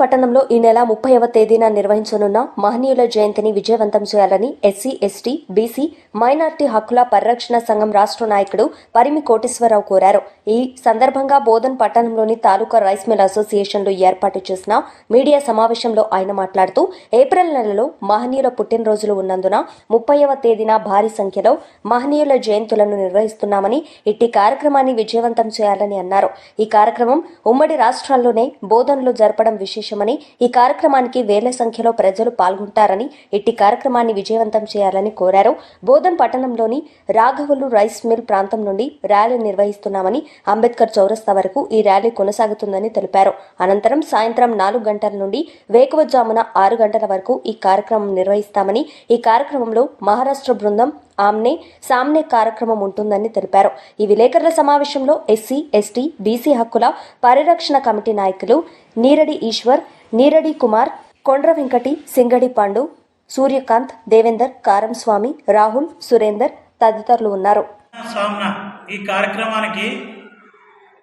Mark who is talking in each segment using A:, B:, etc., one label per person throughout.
A: పట్టణంలో ఈ నెల ముప్పైవ తేదీన నిర్వహించనున్న మహనీయుల జయంతిని విజయవంతం చేయాలని ఎస్సీ ఎస్టీ బీసీ మైనార్టీ హక్కుల పరిరక్షణ సంఘం రాష్ట్ర నాయకుడు పరిమి కోటేశ్వరరావు కోరారు. ఈ సందర్భంగా బోధన్ పట్టణంలోని తాలూకా రైస్ మిల్ అసోసియేషన్లో ఏర్పాటు చేసిన మీడియా సమావేశంలో ఆయన మాట్లాడుతూ ఏప్రిల్ నెలలో మహనీయుల పుట్టినరోజులు ఉన్నందున ముప్పైవ తేదీన భారీ సంఖ్యలో మహనీయుల జయంతులను నిర్వహిస్తున్నామని ఇట్టి కార్యక్రమాన్ని విజయవంతం చేయాలని అన్నారు. ఈ కార్యక్రమం ఉమ్మడి రాష్ట్రాల్లోనే బోధనలు జరపడం విశేషమని ఈ కార్యక్రమానికి వేల సంఖ్యలో ప్రజలు పాల్గొంటారని ఇట్టి కార్యక్రమాన్ని విజయవంతం చేయాలని కోరారు. బోధన్ పట్టణంలోని రాఘవులు రైస్ మిల్ ప్రాంతం నుండి ర్యాలీ నిర్వహిస్తున్నామని అంబేద్కర్ చౌరస్తా వరకు ఈ ర్యాలీ కొనసాగుతుందని తెలిపారు. అనంతరం సాయంత్రం నాలుగు గంటల నుండి వేకువజామున ఆరు గంటల వరకు ఈ కార్యక్రమం నిర్వహిస్తామని ఈ కార్యక్రమంలో మహారాష్ట్ర బృందం ఆమ్నే సామ్నే కార్యక్రమం ఉంటుందని తెలిపారు. ఈ విలేకరుల సమావేశంలో ఎస్సీ ఎస్టీ బీసీ హక్కుల పరిరక్షణ కమిటీ నాయకులు నీరడి ఈశ్వర్ నీరడి కుమార్ కొండ్ర వెంకటి సింగడి పాండు సూర్యకాంత్ దేవేందర్ కారంస్వామి రాహుల్ సురేందర్ తదితరులు ఉన్నారు.
B: ఈ కార్యక్రమానికి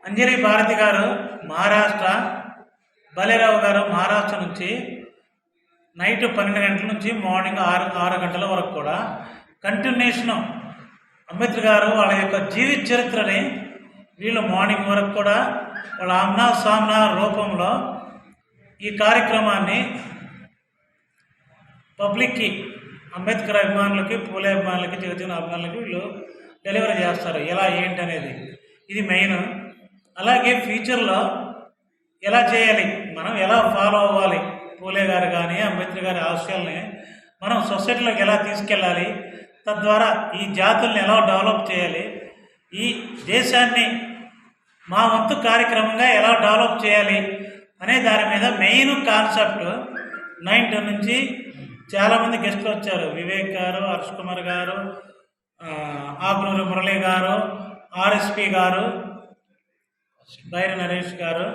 B: అంజలి భారతి గారు మహారాష్ట్ర బలేరావు గారు మహారాష్ట్ర నుంచి నైట్ పన్నెండు గంటల నుంచి మార్నింగ్ ఆరు ఆరు గంటల వరకు కూడా కంటిన్యూషన్. అంబేద్కర్ గారు వాళ్ళ యొక్క జీవిత చరిత్రని వీళ్ళు మార్నింగ్ వరకు కూడా వాళ్ళ ఆమ్నా సామ్నా రూపంలో ఈ కార్యక్రమాన్ని పబ్లిక్కి అంబేద్కర్ అభిమానులకి పూలే అభిమానులకి జగజీవన అభిమానులకి వీళ్ళు డెలివరీ చేస్తారు. ఎలా ఏంటి అనేది. ఇది మెయిన్. అలాగే ఫ్యూచర్లో ఎలా చేయాలి? మనం ఎలా ఫాలో అవ్వాలి? పూలే గారు కానీ అంబేద్కర్ గారి ఆశయాల్ని మనం సొసైటీలోకి ఎలా తీసుకెళ్ళాలి? తద్వారా ఈ జాతుల్ని ఎలా డెవలప్ చేయాలి? ఈ దేశాన్ని మా వంతు కార్యక్రమంగా ఎలా డెవలప్ చేయాలి? అనే దాని మీద మెయిన్ కాన్సెప్ట్ నైన్త్ నుంచి చాలామంది గెస్ట్లు వచ్చారు. వివేక్ గారు హర్ష్ కుమార్ గారు ఆగ్నూరు మురళి గారు ఆర్ఎస్పి గారు బైర నరేష్ గారు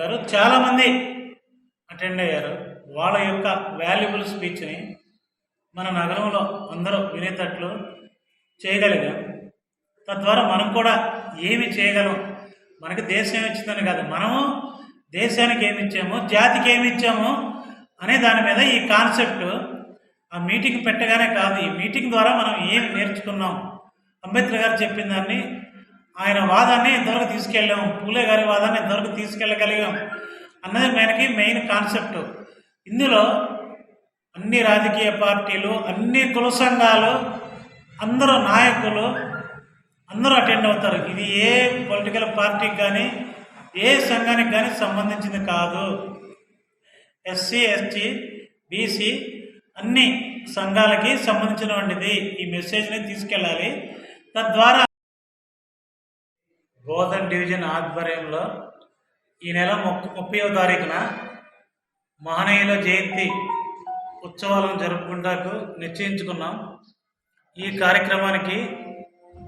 B: గారు చాలామంది అటెండ్ అయ్యారు. వాళ్ళ యొక్క వాల్యుబుల్ స్పీచ్ని మన నగరంలో అందరూ వినేటట్లు చేయగలిగాం. తద్వారా మనం కూడా ఏమి చేయగలం? మనకి దేశం ఇచ్చిందని కాదు మనము దేశానికి ఏమి ఇచ్చాము జాతికి ఏమి ఇచ్చాము అనే దాని మీద ఈ కాన్సెప్ట్ ఆ మీటింగ్ పెట్టగానే కాదు ఈ మీటింగ్ ద్వారా మనం ఏమి నేర్చుకున్నాం? అంబేద్కర్ గారు చెప్పిన దాన్ని ఆయన వాదాన్ని ఇంతవరకు తీసుకెళ్ళాము పూలే గారి వాదాన్ని ఇంతవరకు తీసుకెళ్ళగలిగాం అన్నది మనకి మెయిన్ కాన్సెప్ట్. ఇందులో అన్ని రాజకీయ పార్టీలు అన్ని కుల సంఘాలు అందరూ నాయకులు అందరూ అటెండ్ అవుతారు. ఇది ఏ పొలిటికల్ పార్టీకి కానీ ఏ సంఘానికి కానీ సంబంధించింది కాదు. ఎస్సీ ఎస్టీ బీసీ అన్ని సంఘాలకి సంబంధించినటువంటిది ఈ మెసేజ్ని తీసుకెళ్ళాలి. తద్వారా గోధన్ డివిజన్ ఆధ్వర్యంలో ఈ నెల ముప్ప ముప్పైవ తారీఖున మహనీయుల జయంతి ఉత్సవాలను జరుపుకుంటాకు నిశ్చయించుకున్నాం. ఈ కార్యక్రమానికి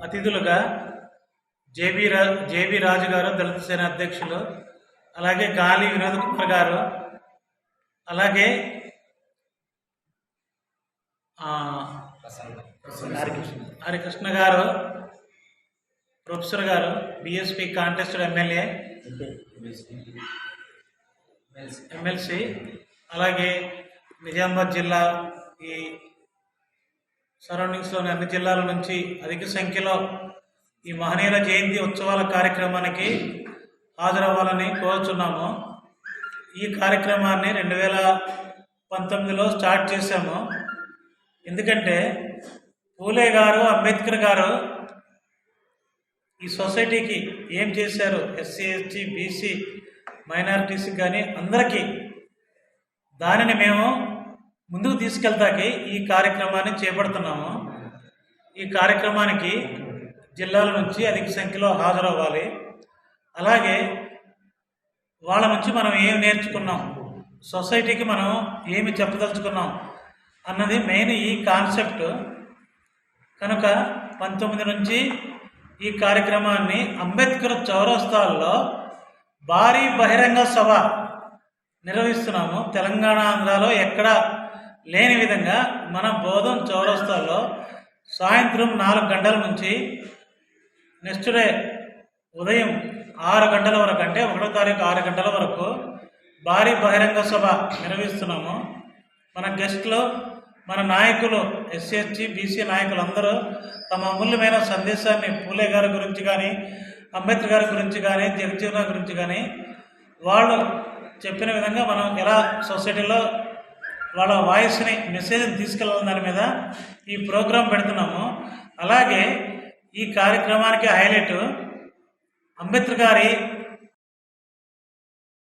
B: అతిథులుగా జేబీ రా జేబీ రాజు గారు దళిత సేన అధ్యక్షులు అలాగే గాలి వినోద్ కుమార్ గారు అలాగే హరికృష్ణ హరికృష్ణ గారు ప్రొఫెసర్ గారు బిఎస్పి కాంటెస్టెడ్ ఎమ్మెల్యే ఎమ్మెల్సీ అలాగే నిజామాబాద్ జిల్లా ఈ సరౌండింగ్స్లోని అన్ని జిల్లాల నుంచి అధిక సంఖ్యలో ఈ మహనీయుల జయంతి ఉత్సవాల కార్యక్రమానికి హాజరవ్వాలని కోరుచున్నాము. ఈ కార్యక్రమాన్ని రెండు వేల పంతొమ్మిదిలో స్టార్ట్ చేశాము. ఎందుకంటే పూలే గారు అంబేద్కర్ గారు ఈ సొసైటీకి ఏం చేశారు? ఎస్సీ ఎస్టీ బీసీ మైనారిటీస్కి కానీ అందరికీ దానిని మేము ముందుకు తీసుకెళ్తాకి ఈ కార్యక్రమాన్ని చేపడుతున్నాము. ఈ కార్యక్రమానికి జిల్లాల నుంచి అధిక సంఖ్యలో హాజరవ్వాలి. అలాగే వాళ్ళ నుంచి మనం ఏం నేర్చుకున్నాం? సొసైటీకి మనం ఏమి చెప్పదలుచుకున్నాం? అన్నది మెయిన్ ఈ కాన్సెప్ట్. కనుక పంతొమ్మిది నుంచి ఈ కార్యక్రమాన్ని అంబేద్కర్ చౌరస్తాల్లో భారీ బహిరంగ సభ నిర్వహిస్తున్నాము. తెలంగాణ ఆంధ్రాలో ఎక్కడ లేని విధంగా మన బోధం చౌరస్తాల్లో సాయంత్రం నాలుగు గంటల నుంచి నెక్స్ట్ డే ఉదయం ఆరు గంటల వరకు అంటే ఒకటో తారీఖు ఆరు గంటల వరకు భారీ బహిరంగ సభ నిర్వహిస్తున్నాము. మన గెస్టులు మన నాయకులు ఎస్సీ బీసీ నాయకులు అందరూ తమ అమూల్యమైన సందేశాన్ని పూలే గారి గురించి కానీ అంబేద్కర్ గారి గురించి కానీ జగజీవన గురించి కానీ వాళ్ళు చెప్పిన విధంగా మనం ఎలా సొసైటీలో వాళ్ళ వాయిస్ని మెసేజ్ని తీసుకెళ్ళాలని దాని మీద ఈ ప్రోగ్రాం పెడుతున్నాము. అలాగే ఈ కార్యక్రమానికి హైలైట్ అంబేద్కర్ గారి